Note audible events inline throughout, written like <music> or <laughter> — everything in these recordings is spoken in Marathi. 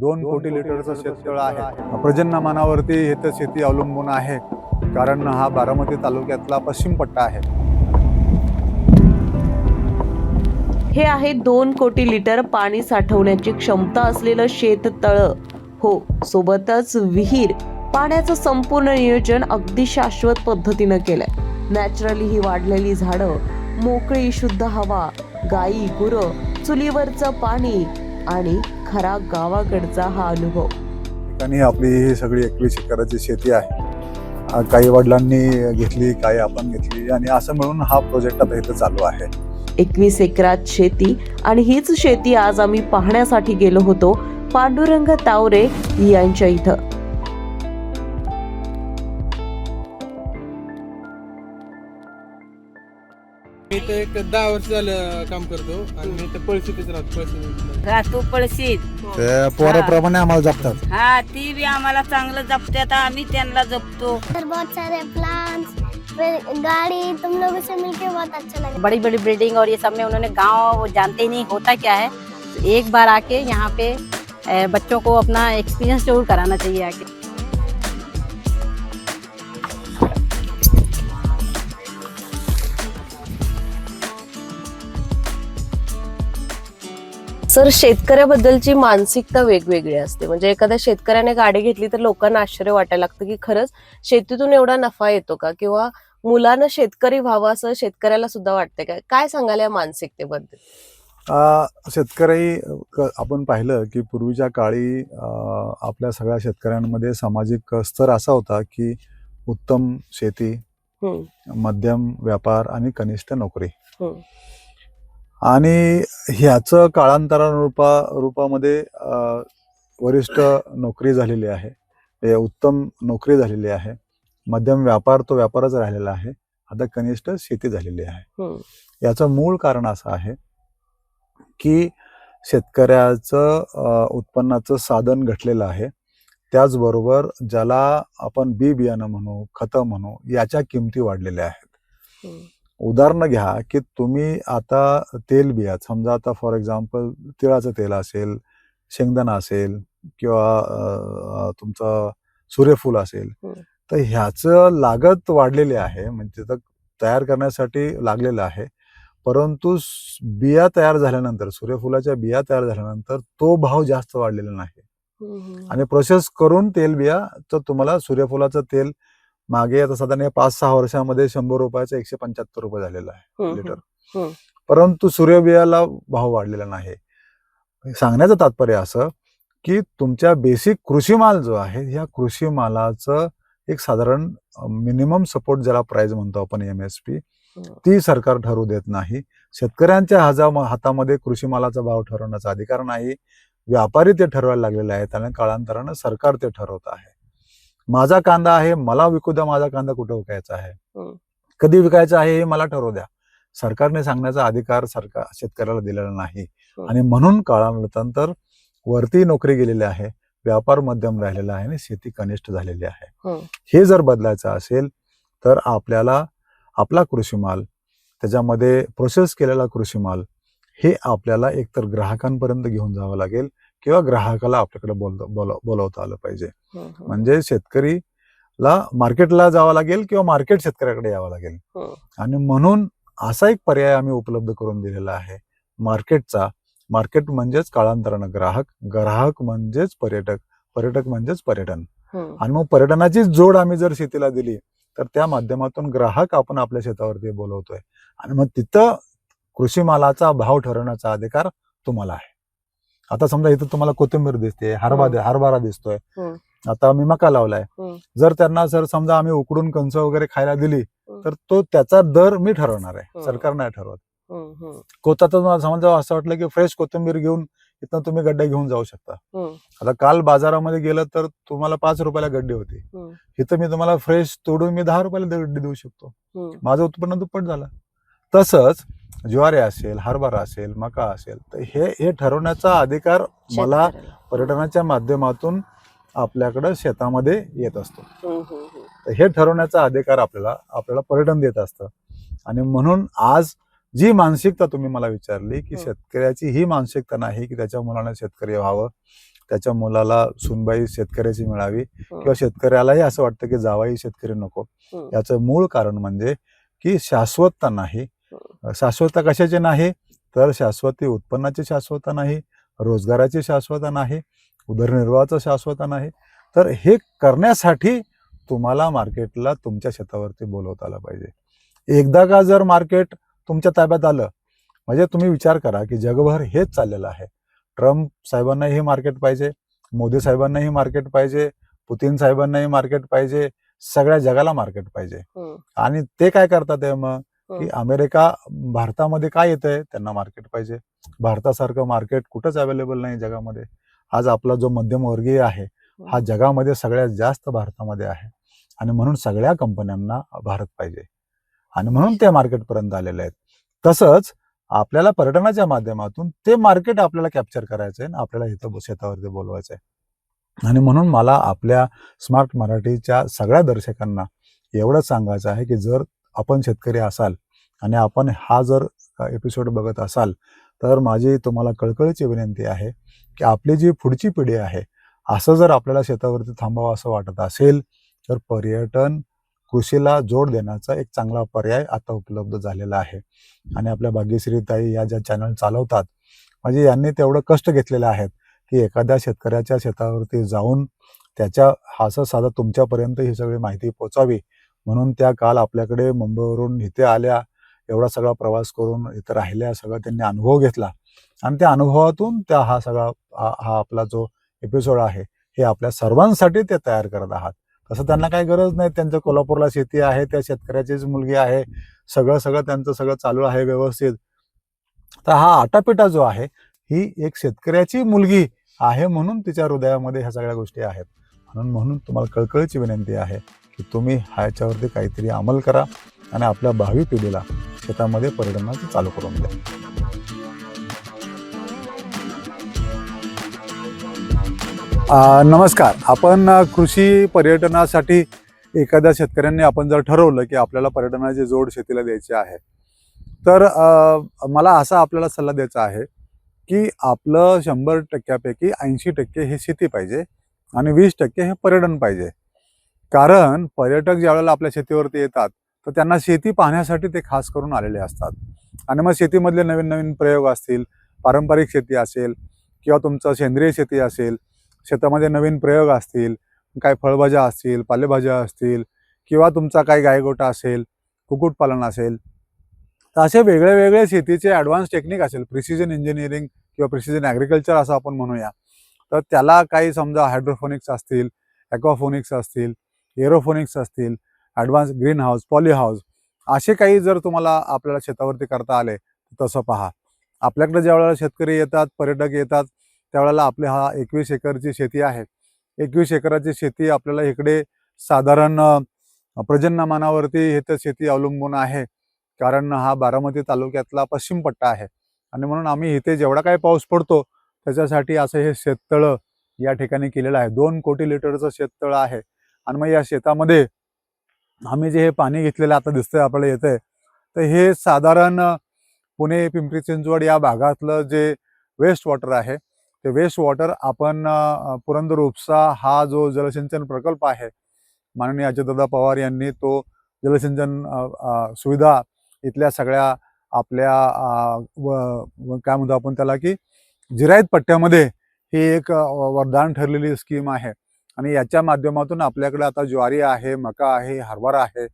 दोन कोटी लिटरचं शेततळ आहे. प्रजन्यमानावरती हे तर शेती अवलंबून आहे. कारण हा बारामती तालुक्यातला पश्चिम पट्टा आहे. हे आहे दोन कोटी लिटर पाणी साठवण्याची क्षमता असलेलं शेततळ. हो सोबतच विहीर पाण्याचं संपूर्ण नियोजन अगदी शाश्वत पद्धतीनं केलंय. नॅचरली ही वाढलेली झाडं मोकळी शुद्ध हवा गाई गुरं चुलीवरचं पाणी आणि खरा गावाकडचा हा अनुभव. ठिकाणी आपली ही सगळी एकवीस एकराची शेती आहे. काही वडिलांनी घेतली काही आपण घेतली आणि असं मिळून हा प्रोजेक्ट आता इथं चालू आहे. एकवीस एकरात शेती आणि हीच शेती आज आम्ही पाहण्यासाठी गेलो होतो. पांडुरंग तावरे यांच्या इथं. एक दहा वर्ष झालं काम करतो आणि मी इथं पळशीतच राहतो पळशी राहतो. पळशीत. ते पोराप्रमाणे आम्हाला जपतात. हा ती बी आम्हाला चांगलं जपतात आम्ही त्यांना जपतो. और बहुत सारे प्लांट्स फिर गाड़ी तुम लोगों से मिलके बहुत अच्छा लगा. बड़ी बड़ी बिल्डिंग और ये सब में उन्होंने गाँव वो जानते ही नहीं होता क्या है? एक बार आके यहाँ पे अ, बच्चों को अपना एक्सपीरियंस ज़रूर कराना चाहिए आके। सर शेतकऱ्याबद्दलची मानसिकता वेगवेगळी असते. म्हणजे एखाद्या शेतकऱ्याने गाडी घेतली तर लोकांना आश्चर्य वाटायला लागतं की खरंच शेतीतून एवढा नफा येतो का? किंवा मुलानं शेतकरी व्हावं असं शेतकऱ्याला सुद्धा वाटतंय का? काय सांगाल या मानसिकतेबद्दल? शेतकरी आपण पाहिलं की पूर्वीच्या काळी आपल्या सगळ्या शेतकऱ्यांमध्ये सामाजिक स्तर असा होता की उत्तम शेती मध्यम व्यापार आणि कनिष्ठ नोकरी. आणि ह्याचं काळांतरानुरूपा रूपामध्ये वरिष्ठ नोकरी झालेली आहे. हे उत्तम नोकरी झालेली आहे. मध्यम व्यापार तो व्यापारच राहिलेला आहे. आता कनिष्ठ शेती झालेली आहे. हम्म. याचं मूळ कारण असं आहे की शेतकऱ्याचं उत्पन्नाचं साधन घटलेलं आहे. त्याचबरोबर ज्याला आपण बी बियाणं म्हणू खतं म्हणू याच्या किमती वाढलेल्या आहेत. हम्म. उदाहरणं घ्या की तुम्ही आता तेल बिया समजा आता फॉर एक्झाम्पल तिळाचं तेल असेल शेंगदाणा असेल किंवा तुमचं सूर्यफूल असेल. तर ह्याचं लागत वाढलेली आहे म्हणजे तर तयार करण्यासाठी लागलेलं आहे. परंतु बिया तयार झाल्यानंतर सूर्यफुलाच्या बिया तयार झाल्यानंतर तो भाव जास्त वाढलेला नाही. आणि प्रोसेस करून तेल बिया तर तुम्हाला सूर्यफुलाचं तेल मागे आता साधारण या पाच सहा वर्षामध्ये शंभर रुपयाचं एकशे पंच्याहत्तर रुपये झालेलं आहे लिटर. परंतु सूर्यबियाला भाव वाढलेला नाही. सांगण्याचं तात्पर्य असं की तुमच्या बेसिक कृषी माल जो आहे ह्या कृषी मालाचं एक साधारण मिनिमम सपोर्ट ज्याला प्राइस म्हणतो आपण एम एस पी ती सरकार ठरवू देत नाही. शेतकऱ्यांच्या हाजा हातामध्ये कृषी मालाचा भाव ठरवण्याचा अधिकार नाही. व्यापारी ते ठरवायला लागलेले आहेत आणि काळांतरानं सरकार ते ठरवत आहे. माझा कांदा आहे मला विकू द्या माझा कांदा कुठं विकायचा आहे हम्म. कधी विकायचा आहे हे मला ठरवू द्या सरकारने सांगण्याचा अधिकार सरकार शेतकऱ्याला दिलेला नाही हम्म. आणि म्हणून काळानंतर वरती नोकरी गेलेली आहे व्यापार मध्यम राहिलेला आहे आणि शेती कनिष्ठ झालेली आहे हम्म. हे जर बदलायचं असेल तर आपल्याला आपला कृषी माल त्याच्यामध्ये प्रोसेस केलेला कृषी माल हे आपल्याला एकतर ग्राहकांपर्यंत घेऊन जावं लागेल किंवा ग्राहकाला आपल्याकडे बोल बोल- बोलवता आलं पाहिजे हम्म, हम्म. म्हणजे शेतकरीला मार्केटला जावं लागेल किंवा मार्केट शेतकऱ्याकडे यावं लागेल हम्म. आणि म्हणून असा एक पर्याय आम्ही उपलब्ध करून दिलेला आहे मार्केटचा मार्केट म्हणजेच काळांतरानं ग्राहक ग्राहक म्हणजेच पर्यटक पर्यटक म्हणजेच पर्यटन. आणि मग पर्यटनाची जोड आम्ही जर शेतीला दिली तर त्या माध्यमातून ग्राहक आपण आपल्या शेतावरती बोलवतोय आणि मग तिथं कृषी मालाचा भाव ठरवण्याचा अधिकार तुम्हाला आहे आता समजा इथं तुम्हाला कोथिंबीर दिसते हरभा. हरभरा दिसतोय. आता आम्ही मका लावलाय. जर त्यांना जर समजा आम्ही उकडून कंच वगैरे खायला दिली. तर तो त्याचा दर मी ठरवणार आहे. सरकार नाही ठरवत हम्म, हम्म, कोथात समजा असं वाटलं की फ्रेश कोथिंबीर घेऊन इथं तुम्ही गड्डे घेऊन जाऊ शकता. आता काल बाजारामध्ये गेलं तर तुम्हाला पाच रुपयाला गड्डी होती. इथं मी तुम्हाला फ्रेश तोडून मी दहा रुपयाला गड्डी देऊ शकतो. माझं उत्पन्न दुप्पट झालं तसंच ज्वारी असेल हरभरा असेल मका असेल तर हे हे ठरवण्याचा अधिकार मला. पर्यटनाच्या माध्यमातून आपल्याकडं शेतामध्ये येत असतो. तर हे ठरवण्याचा अधिकार आपल्याला आपल्याला पर्यटन देत असतं आणि म्हणून आज जी मानसिकता तुम्ही मला विचारली की. शेतकऱ्याची ही मानसिकता नाही की त्याच्या मुलाने शेतकरी व्हावं त्याच्या मुलाला सुनबाई शेतकऱ्याची मिळावी किंवा शेतकऱ्यालाही असं वाटतं की जावाई शेतकरी नको. याचं मूळ कारण म्हणजे की शाश्वतता नाही शाश्वतता कशाची नाही? तर शाश्वती उत्पन्नाची शाश्वता नाही रोजगाराची शाश्वता नाही उदरनिर्वाहाचं शाश्वता नाही. तर हे करण्यासाठी तुम्हाला मार्केटला तुमच्या शेतावरती बोलवता आलं पाहिजे. एकदा का जर मार्केट तुमच्या ताब्यात आलं म्हणजे तुम्ही विचार करा की जगभर हेच चाललेलं आहे. ट्रम्प साहेबांनाही मार्केट पाहिजे मोदी साहेबांनाही मार्केट पाहिजे पुतीन साहेबांनाही मार्केट पाहिजे सगळ्या जगाला मार्केट पाहिजे. आणि ते काय करतात मग? की हम्म. अमेरिका भारतामध्ये काय येतंय त्यांना मार्केट पाहिजे. भारतासारखं मार्केट कुठंच अवेलेबल नाही जगामध्ये. आज आपला जो मध्यमवर्गीय आहे हा. जगामध्ये सगळ्यात जास्त भारतामध्ये आहे. आणि म्हणून सगळ्या कंपन्यांना भारत पाहिजे. आणि म्हणून ते मार्केटपर्यंत आलेले आहेत. तसंच आपल्याला पर्यटनाच्या माध्यमातून ते मार्केट आपल्याला कॅप्चर करायचं आहे आणि आपल्याला इथं शेतावरती बोलवायचं आहे आणि म्हणून मला आपल्या स्मार्ट मराठीच्या सगळ्या दर्शकांना एवढंच सांगायचं आहे की जर आपण शेतकरी असाल आणि आपण हा जर एपिसोड बघत असाल तर माझी तुम्हाला कळकळीची विनंती आहे की आपली जी पुढची पिढी आहे असं जर आपल्याला शेतावरती थांबावं असं वाटत असेल तर पर्यटन कृषीला जोड देण्याचा एक चांगला पर्याय आता उपलब्ध झालेला आहे. आणि आपल्या भाग्यश्रीताई या ज्या चॅनल चालवतात म्हणजे यांनी तेवढं कष्ट घेतलेले आहेत की एखाद्या शेतकऱ्याच्या शेतावरती जाऊन त्याच्या असं साधं तुमच्यापर्यंत ही सगळी माहिती पोचावी म्हणून त्या काल आपल्याकडे मुंबईवरून इथे आल्या एवढा सगळा प्रवास करून इथं राहिल्या सगळा त्यांनी अनुभव घेतला. आणि त्या अनुभवातून त्या हा सगळा हा आपला जो एपिसोड आहे हे आपल्या सर्वांसाठी ते तयार करत आहात. तसं त्यांना काही गरज नाही त्यांचं कोल्हापूरला शेती आहे त्या शेतकऱ्याचीच मुलगी आहे सगळं सगळं त्यांचं सगळं चालू आहे व्यवस्थित. तर हा आटापिटा जो आहे ही एक शेतकऱ्याची मुलगी आहे म्हणून तिच्या हृदयामध्ये ह्या सगळ्या गोष्टी आहेत. म्हणून म्हणून तुम्हाला कळकळीची विनंती आहे. की तुम्ही ह्याच्यावरती काहीतरी अंमल करा आणि आपल्या भावी पिढीला शेतामध्ये पर्यटनाचं चालू करून द्या. आ, नमस्कार. आपण कृषी पर्यटनासाठी एखाद्या शेतकऱ्यांनी आपण जर ठरवलं की आपल्याला पर्यटनाची जोड शेतीला द्यायची आहे तर मला असा आपल्याला सल्ला द्यायचा आहे की आपलं शंभर टक्क्यापैकी ऐंशी टक्के हे शेती पाहिजे आणि वीस टक्के हे पर्यटन पाहिजे. कारण पर्यटक ज्या वेळेला आपल्या शेतीवरती येतात तर त्यांना शेती पाहण्यासाठी ते खास करून आलेले असतात. आणि मग शेतीमधले नवीन नवीन प्रयोग असतील पारंपरिक शेती असेल किंवा तुमचं सेंद्रिय शेती असेल शेतामध्ये नवीन प्रयोग असतील काय फळभाज्या असतील पालेभाज्या असतील किंवा तुमचा काही गायगोटा असेल कुक्कुटपालन असेल तर असे वेगळे वेगळे शेतीचे ॲडव्हान्स टेक्निक असेल प्रिसिजन इंजिनिअरिंग किंवा प्रिसिजन ॲग्रिकल्चर असं आपण म्हणूया. तर त्याला काही समजा हायड्रोफोनिक्स असतील ॲक्वाफोनिक्स असतील एरोफोनिक्स असतील advance greenhouse poly house असे काही जर तुम्हाला आपल्याला शेतावरती करता आले तर तसं पहा. आपल्याकडे ज्या वेळेला शेतकरी येतात पर्यटक येतात त्यावेळेला आपले हा एकवीस एकरची शेती आहे. एकवीस एकराची शेती आपल्याला इकडे साधारण प्रजन्यमानावरती हे तर शेती अवलंबून आहे. कारण हा बारामती तालुक्यातला पश्चिम पट्टा आहे. आणि म्हणून आम्ही इथे जेवढा काही पाऊस पडतो त्याच्यासाठी असं हे शेततळं या ठिकाणी केलेलं आहे. दोन कोटी लिटरचं शेततळं आहे. आणि मग या शेतामध्ये आम्ही जे हे पाणी घेतलेलं आता दिसतंय आपल्याला येतंय. तर हे साधारण पुणे पिंपरी चिंचवड या भागातलं जे वेस्ट वॉटर आहे ते वेस्ट वॉटर आपण पुरंदर उपसा हा जो जलसिंचन प्रकल्प आहे माननीय अजितदादा पवार यांनी तो जलसिंचन सुविधा इथल्या सगळ्या आपल्या व- काय म्हणतो आपण त्याला की जिरायत पट्ट्यामध्ये ही एक वरदान ठरलेली स्कीम आहे. आणि याच्या माध्यमातून आपल्याकडे आता ज्वारी आहे मका आहे हरभरा आहे.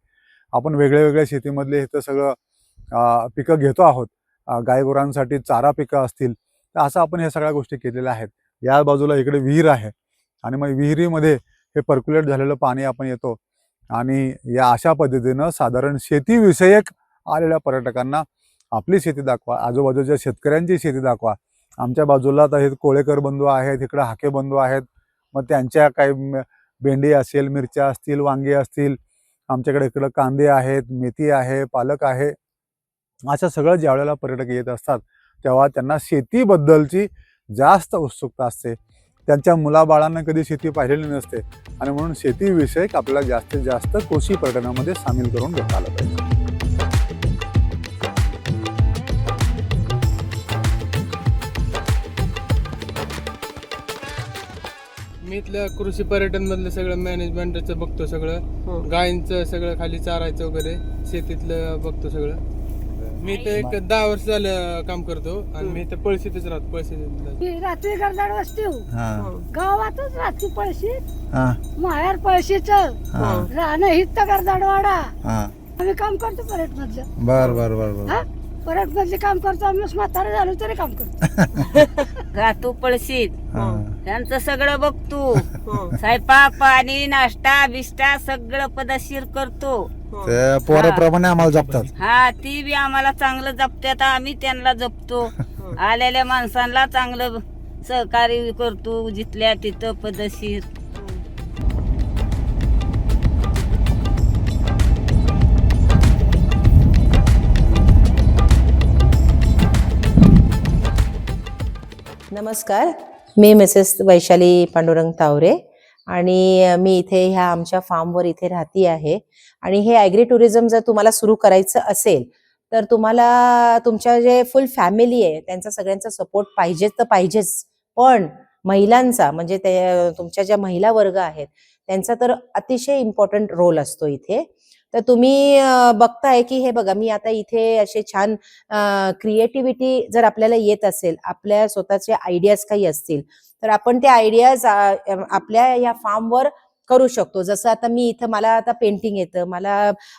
आपण वेगळ्या वेगळ्या शेतीमधले इथं सगळं पिकं घेतो आहोत. गायगुरांसाठी चारा पिकं असतील तर असं आपण ह्या सगळ्या गोष्टी केलेल्या आहेत. या बाजूला इकडे विहीर आहे आणि मग विहिरीमध्ये हे पर्क्युलेट झालेलं पाणी आपण येतो आणि या अशा पद्धतीनं साधारण शेतीविषयक आलेल्या पर्यटकांना आपली शेती दाखवा आजूबाजूच्या शेतकऱ्यांची शेती दाखवा. आमच्या बाजूला तर हे कोळेकर बंधू आहेत इकडे हाके बंधू आहेत मग त्यांच्या काही भेंडी असेल मिरच्या असतील वांगे असतील आमच्याकडे इकडं कांदे आहेत मेथी आहे पालक आहे अशा सगळं ज्या वेळेला पर्यटक येत असतात तेव्हा त्यांना शेतीबद्दलची जास्त उत्सुकता असते. त्यांच्या मुलाबाळांना कधी शेती पाहिलेली नसते आणि म्हणून शेतीविषयक आपल्याला जास्तीत जास्त कृषी पर्यटनामध्ये सामील करून घेता आलं पाहिजे. मी इथलं कृषी पर्यटन मधलं सगळं मॅनेजमेंटचं बघतो सगळं. गायींचं सगळं खाली चारायचं वगैरे शेतीतलं बघतो सगळं. मी तर एक दहा वर्ष झालं काम करतो आणि मी तर पळशीतच राहतो पळशीत मी रात्री गरदाड वस्ती हा. गावातच रात्री पळशी. हा. माहेर पळशीच. हा. राहणं हित गरदाडवाडा हा. आम्ही काम करतो परेड मधलं बर बर बर बर. हा? परेड मधले काम करतो आम्ही म्हातारे झालो तरी काम करतो. <laughs> राहतो पळशीत हा. त्यांचं सगळं बघतो स्वयंपाक पाणी नाश्ता बिष्टा सगळं पदशीर करतो. ते पोराप्रमाणे आम्हाला जपतात. हा ती बी आम्हाला चांगलं जपतात आम्ही त्यांना जपतो. आलेल्या माणसांना चांगलं सहकार्य करतो. जिथल्या तिथं पदशीर. नमस्कार. मी मिसेस वैशाली पांडुरंग तावरे आणि मी इथे ह्या आमच्या फार्मवर इथे राहती आहे. आणि हे ॲग्री टुरिझम जर तुम्हाला सुरू करायचं असेल तर तुम्हाला तुमच्या जे फुल फॅमिली आहे त्यांचा सगळ्यांचा सपोर्ट पाहिजेच तर पाहिजेच. पण महिलांचा म्हणजे ते तुमच्या ज्या महिला वर्ग आहेत त्यांचा तर अतिशय इम्पॉर्टंट रोल असतो इथे. तर तुम्ही बघताय की हे बघा मी आता इथे असे छान क्रिएटिव्हिटी जर आपल्याला येत असेल आपल्या स्वतःचे आयडियाज काही असतील तर आपण ते आयडियाज आपल्या या फार्मवर करू शकतो. जसं आता मी इथं मला आता पेंटिंग येतं. मला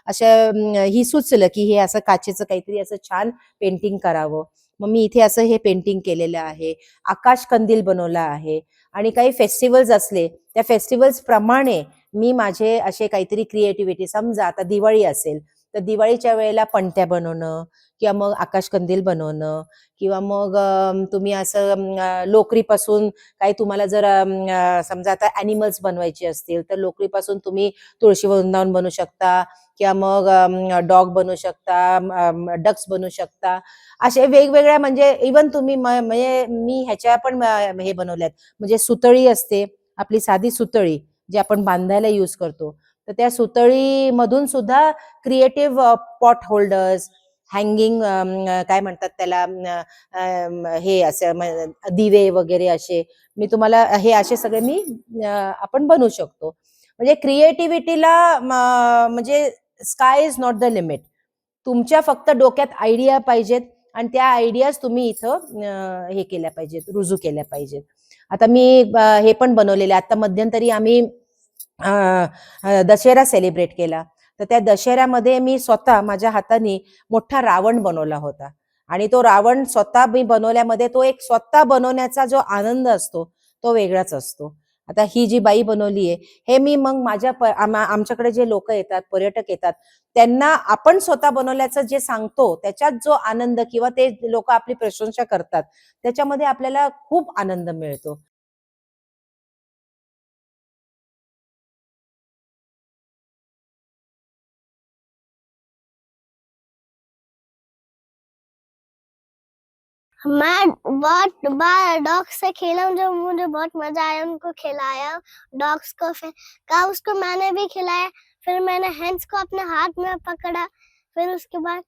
अशा ही सुचलं की हे असं काचेचं काहीतरी असं छान पेंटिंग करावं. मग मी इथे असं हे पेंटिंग केलेलं आहे. आकाश कंदील बनवला आहे. आणि काही फेस्टिवल्स असले त्या फेस्टिवल्स प्रमाणे मी माझे असे काहीतरी क्रिएटिव्हिटी समजा आता दिवाळी असेल तर दिवाळीच्या वेळेला पणत्या बनवणं किंवा मग आकाशकंदील बनवणं किंवा मग तुम्ही असं लोकरीपासून काही तुम्हाला जर समजा आता अॅनिमल्स बनवायचे असतील तर लोकरीपासून तुम्ही तुळशी वृंदावन बनवू शकता किंवा मग डॉग बनवू शकता डक्स बनवू शकता. असे वेगवेगळ्या म्हणजे इवन तुम्ही म- म्हणजे मी ह्याच्या पण हे बनवल्यात. म्हणजे सुतळी असते आपली साधी सुतळी. जे आपण बांधायला यूज करतो. तर त्या सुतळी मधून सुद्धा क्रिएटिव्ह पॉट होल्डर्स हँगिंग काय म्हणतात त्याला हे असं दिवे वगैरे असे मी तुम्हाला हे असे सगळे मी आपण बनवू शकतो. म्हणजे क्रिएटिव्हिटीला म्हणजे sky is not the limit तुमच्या फक्त डोक्यात आयडिया पाहिजेत आणि त्या आयडियाज तुम्ही इथं हे केल्या पाहिजेत रुजू केल्या पाहिजेत. आता मी हे पण बनवलेले आता मध्यंतरी आम्ही दशहरा दशेरा सेलिब्रेट केला. तर त्या दशेऱ्यामध्ये मी स्वतः माझ्या हाताने मोठा रावण बनवला होता. आणि तो रावण स्वतः मी बनवल्यामध्ये तो एक स्वतः बनवण्याचा जो आनंद असतो तो वेगळाच असतो. आता ही जी बाई बनवली आहे हे मी मग माझ्या आमच्याकडे जे लोक येतात पर्यटक येतात त्यांना आपण स्वतः बनवल्याचं जे सांगतो त्याच्यात जो आनंद किंवा ते लोक आपली प्रशंसा करतात त्याच्यामध्ये आपल्याला खूप आनंद मिळतो. मैं बहुत बार डॉग्स से खेला हूँ जो मुझे बहुत मज़ा आया उनको खिलाया डॉग्स को फिर कहा उसको मैंने भी खिलाया फिर मैंने हैंड्स को अपने हाथ में पकड़ा फिर उसके बाद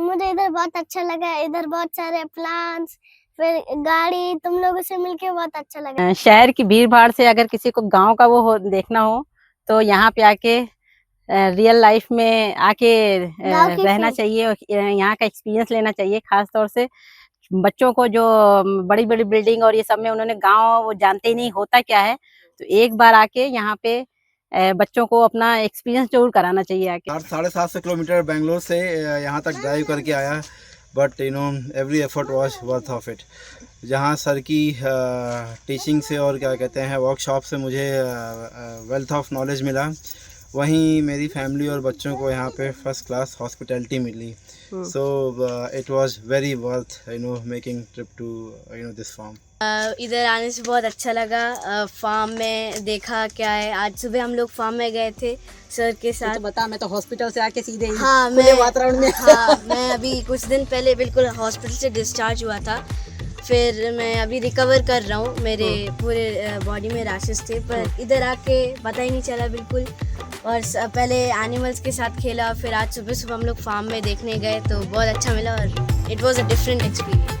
मुझे इधर बहुत अच्छा लगा इधर बहुत सारे प्लांट्स फिर गाड़ी तुम लोगों से मिलके बहुत अच्छा लगा। शहर की भीड़ भाड़ से अगर किसी को गाँव का वो हो, देखना हो तो यहाँ पे आके रियल लाइफ में आके रहना चाहिए यहाँ का एक्सपीरियंस लेना चाहिए खास तौर से बच्चों को जो बड़ी बड़ी बिल्डिंग और ये सब में उन्होंने गाँव, वो जानते ही नहीं होता क्या है। तो एक बार आके यहाँ पे बच्चों को अपना एक्सपीरियंस ज़रूर कराना चाहिए आके। साढ़े सात सौ किलोमीटर बेंगलोर से यहाँ तक ड्राइव करके आया but you know every effort was worth of it जहाँ सर की टीचिंग से और क्या कहते हैं वर्कशॉप से मुझे वेल्थ ऑफ़ नॉलेज मिला। वहीं मेरी फैमिली और बच्चों को यहाँ पे first class hospitality milli. So it was very worth you know making trip to you know this farm इधर आने से बहुत अच्छा लगा। फार्म में देखा क्या है। आज सुबह हम लोग फार्म में गए थे सर के साथ। तो बता मैं तो हॉस्पिटल से आके सीधे हाँ मैं वातावरण में। हाँ मैं अभी कुछ दिन पहले बिल्कुल हॉस्पिटल से डिस्चार्ज हुआ था। फिर मैं अभी रिकवर कर रहा हूँ। मेरे पूरे बॉडी में रैशेस थे पर इधर आके पता ही नहीं चला बिल्कुल। और पहले एनिमल्स के साथ खेला फिर आज सुबह सुबह हम लोग फार्म में देखने गए तो बहुत अच्छा मिला और it was a different experience